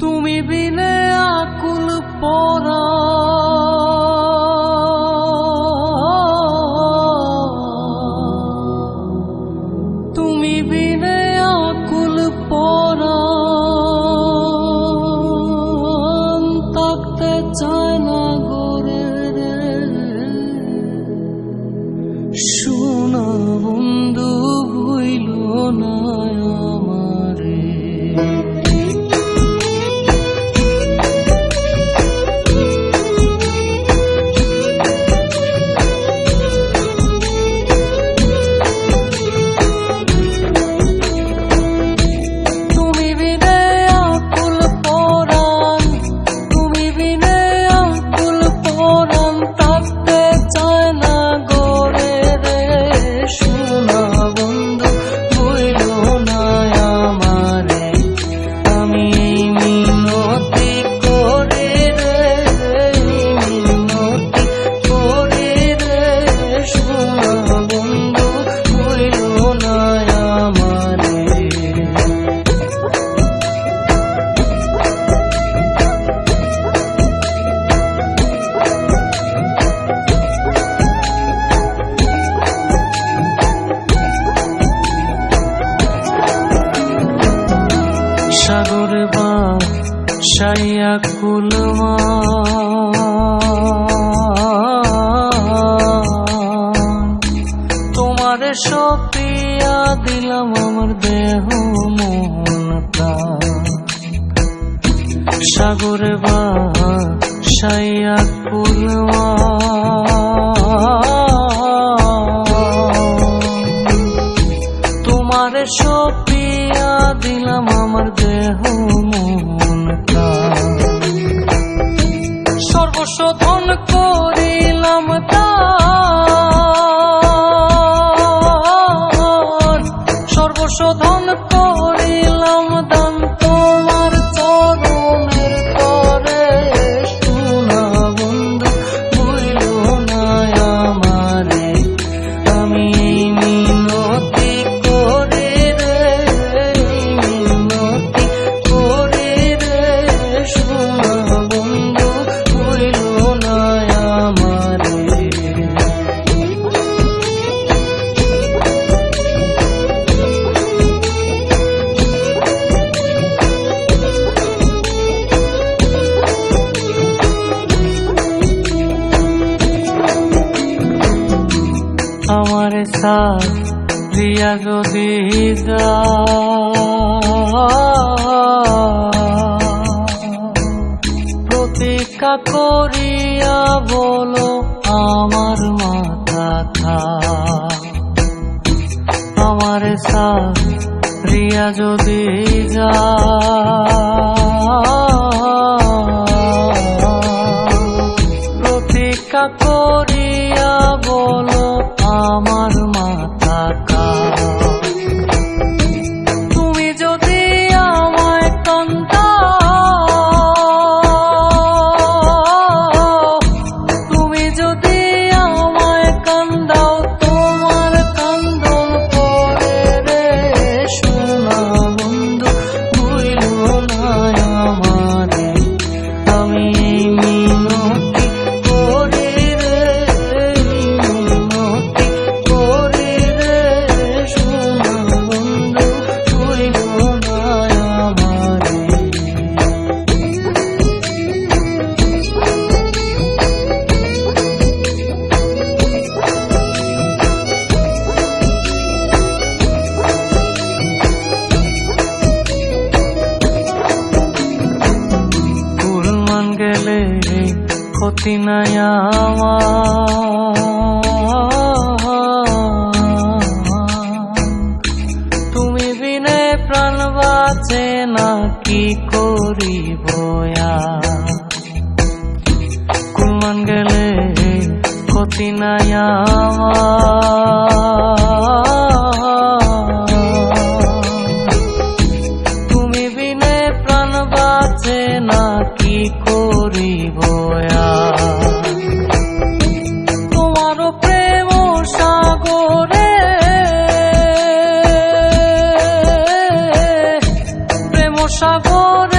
তুমি বিনে আকুল পর বসাইয়া কুলমা। তোমার সপিয়া দিলাম আমার দেহ মোহন সাগরে বা পড়িলাম দা ব্যথা দিয়া যদি প্রতীক্ষা করিয়া বলো আমার মাথা খা আমার সারিয়া যদি যা call. ক্ষতি নাই তুমি বিনে প্রাণ বাঁচে না কি করিব কুলমান গেলে ক্ষতি নাই সাগরে